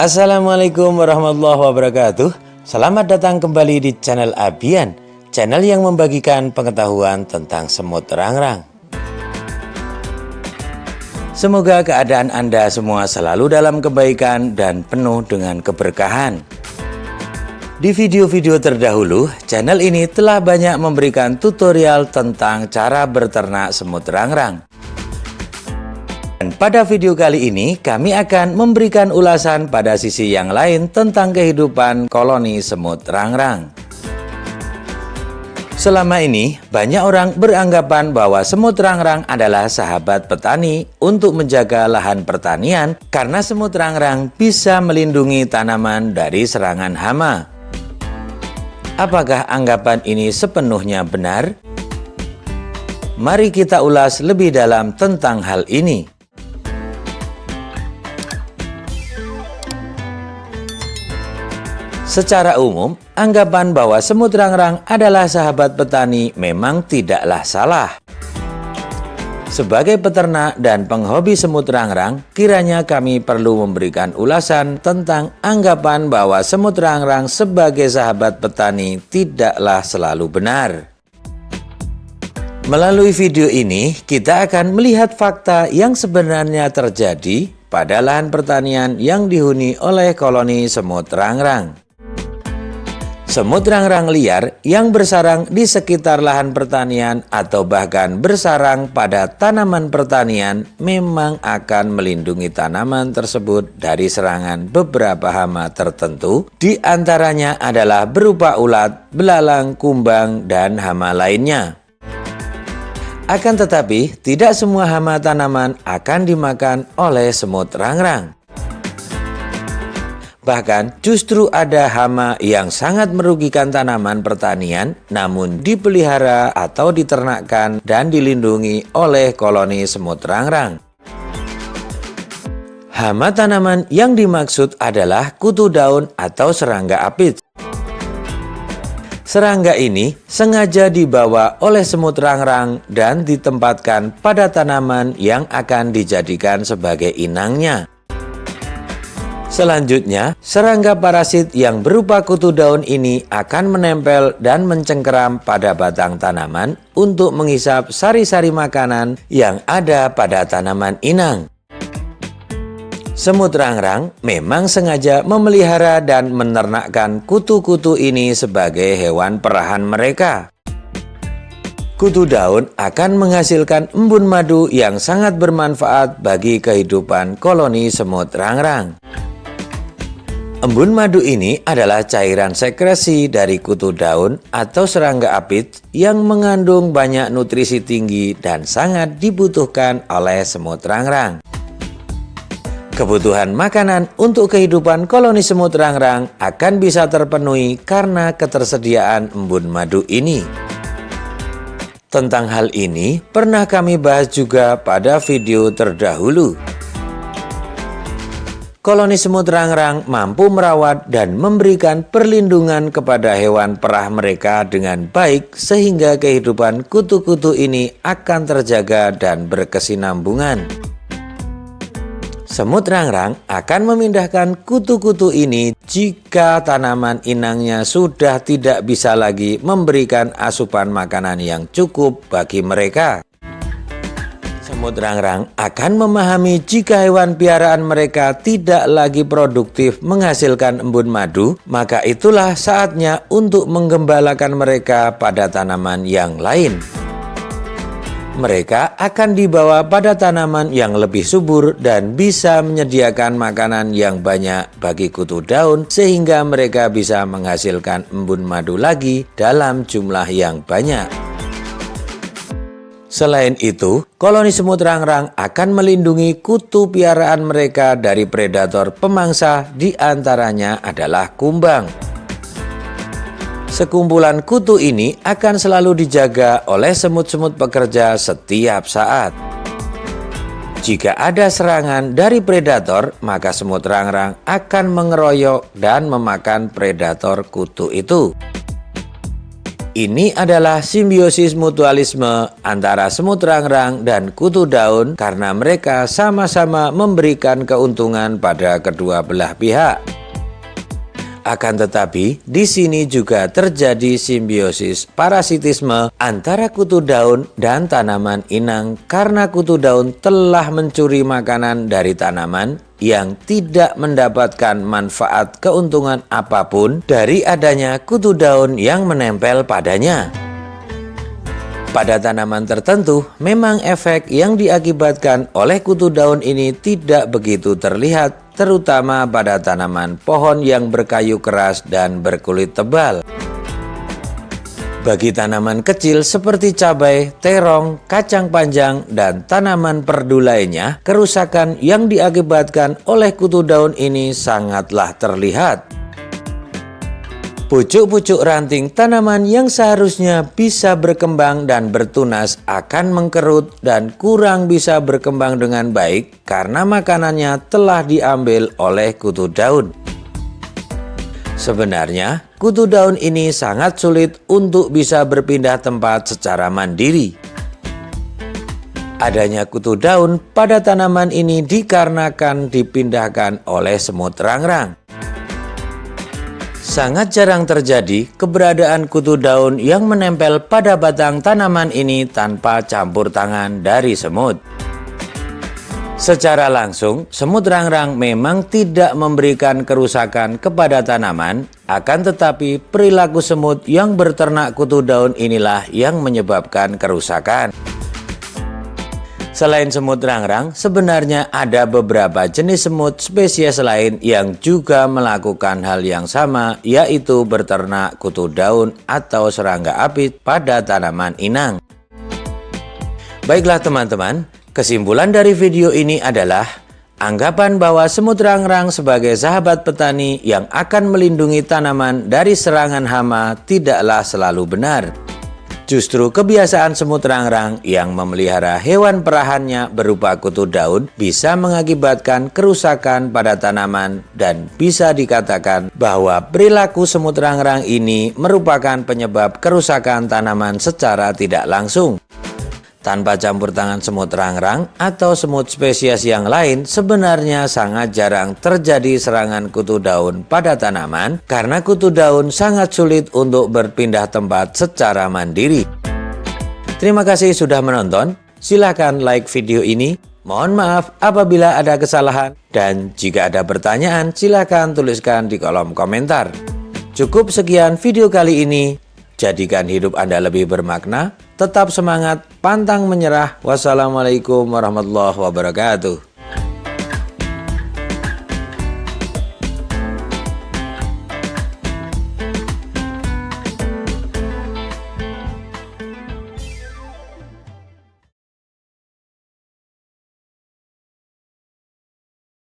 Assalamualaikum warahmatullahi wabarakatuh. Selamat datang kembali di channel Abian, channel yang membagikan pengetahuan tentang semut rangrang. Semoga keadaan Anda semua selalu dalam kebaikan dan penuh dengan keberkahan. Di video-video terdahulu, channel ini telah banyak memberikan tutorial tentang cara berternak semut rangrang. Dan pada video kali ini kami akan memberikan ulasan pada sisi yang lain tentang kehidupan koloni semut rangrang. Selama ini, banyak orang beranggapan bahwa semut rangrang adalah sahabat petani untuk menjaga lahan pertanian karena semut rangrang bisa melindungi tanaman dari serangan hama. Apakah anggapan ini sepenuhnya benar? Mari kita ulas lebih dalam tentang hal ini. Secara umum, anggapan bahwa semut rangrang adalah sahabat petani memang tidaklah salah. Sebagai peternak dan penghobi semut rangrang, kiranya kami perlu memberikan ulasan tentang anggapan bahwa semut rangrang sebagai sahabat petani tidaklah selalu benar. Melalui video ini, kita akan melihat fakta yang sebenarnya terjadi pada lahan pertanian yang dihuni oleh koloni semut rangrang. Semut rangrang liar yang bersarang di sekitar lahan pertanian atau bahkan bersarang pada tanaman pertanian memang akan melindungi tanaman tersebut dari serangan beberapa hama tertentu, di antaranya adalah berupa ulat, belalang, kumbang, dan hama lainnya. Akan tetapi, tidak semua hama tanaman akan dimakan oleh semut rangrang. Bahkan justru ada hama yang sangat merugikan tanaman pertanian namun dipelihara atau diternakkan dan dilindungi oleh koloni semut rangrang. Hama tanaman yang dimaksud adalah kutu daun atau serangga apit. Serangga ini sengaja dibawa oleh semut rangrang dan ditempatkan pada tanaman yang akan dijadikan sebagai inangnya. Selanjutnya, serangga parasit yang berupa kutu daun ini akan menempel dan mencengkeram pada batang tanaman untuk menghisap sari-sari makanan yang ada pada tanaman inang. Semut rangrang memang sengaja memelihara dan menernakkan kutu-kutu ini sebagai hewan perahan mereka. Kutu daun akan menghasilkan embun madu yang sangat bermanfaat bagi kehidupan koloni semut rangrang. Embun madu ini adalah cairan sekresi dari kutu daun atau serangga apit yang mengandung banyak nutrisi tinggi dan sangat dibutuhkan oleh semut rangrang. Kebutuhan makanan untuk kehidupan koloni semut rangrang akan bisa terpenuhi karena ketersediaan embun madu ini. Tentang hal ini pernah kami bahas juga pada video terdahulu. Koloni semut rangrang mampu merawat dan memberikan perlindungan kepada hewan perah mereka dengan baik sehingga kehidupan kutu-kutu ini akan terjaga dan berkesinambungan. Semut rangrang akan memindahkan kutu-kutu ini jika tanaman inangnya sudah tidak bisa lagi memberikan asupan makanan yang cukup bagi mereka. Semut rangrang akan memahami jika hewan piaraan mereka tidak lagi produktif menghasilkan embun madu, maka itulah saatnya untuk menggembalakan mereka pada tanaman yang lain. Mereka akan dibawa pada tanaman yang lebih subur dan bisa menyediakan makanan yang banyak bagi kutu daun sehingga mereka bisa menghasilkan embun madu lagi dalam jumlah yang banyak. Selain itu, koloni semut rangrang akan melindungi kutu piaraan mereka dari predator pemangsa di antaranya adalah kumbang. Sekumpulan kutu ini akan selalu dijaga oleh semut-semut pekerja setiap saat. Jika ada serangan dari predator, maka semut rangrang akan mengeroyok dan memakan predator kutu itu. Ini adalah simbiosis mutualisme antara semut rangrang dan kutu daun karena mereka sama-sama memberikan keuntungan pada kedua belah pihak. Akan tetapi, di sini juga terjadi simbiosis parasitisme antara kutu daun dan tanaman inang karena kutu daun telah mencuri makanan dari tanaman yang tidak mendapatkan manfaat keuntungan apa pun dari adanya kutu daun yang menempel padanya. Pada tanaman tertentu, memang efek yang diakibatkan oleh kutu daun ini tidak begitu terlihat, terutama pada tanaman pohon yang berkayu keras dan berkulit tebal. Bagi tanaman kecil seperti cabai, terong, kacang panjang, dan tanaman perdu lainnya, kerusakan yang diakibatkan oleh kutu daun ini sangatlah terlihat. Pucuk-pucuk ranting tanaman yang seharusnya bisa berkembang dan bertunas akan mengkerut dan kurang bisa berkembang dengan baik karena makanannya telah diambil oleh kutu daun. Sebenarnya, kutu daun ini sangat sulit untuk bisa berpindah tempat secara mandiri. Adanya kutu daun pada tanaman ini dikarenakan dipindahkan oleh semut rangrang. Sangat jarang terjadi keberadaan kutu daun yang menempel pada batang tanaman ini tanpa campur tangan dari semut. Secara langsung, semut rangrang memang tidak memberikan kerusakan kepada tanaman, akan tetapi perilaku semut yang berternak kutu daun inilah yang menyebabkan kerusakan. Selain semut rangrang, sebenarnya ada beberapa jenis semut spesies lain yang juga melakukan hal yang sama, yaitu berternak kutu daun atau serangga api pada tanaman inang. Baiklah teman-teman, Kesimpulan dari video ini adalah anggapan bahwa semut rangrang sebagai sahabat petani yang akan melindungi tanaman dari serangan hama tidaklah selalu benar. Justru kebiasaan semut rangrang yang memelihara hewan perahannya berupa kutu daun bisa mengakibatkan kerusakan pada tanaman dan bisa dikatakan bahwa perilaku semut rangrang ini merupakan penyebab kerusakan tanaman secara tidak langsung. Tanpa campur tangan semut rangrang atau semut spesies yang lain, sebenarnya sangat jarang terjadi serangan kutu daun pada tanaman karena kutu daun sangat sulit untuk berpindah tempat secara mandiri. Terima kasih sudah menonton. Silahkan like video ini. Mohon maaf apabila ada kesalahan dan jika ada pertanyaan silahkan tuliskan di kolom komentar. Cukup sekian video kali ini. Jadikan hidup Anda lebih bermakna, tetap semangat, pantang menyerah. Wassalamualaikum warahmatullahi wabarakatuh.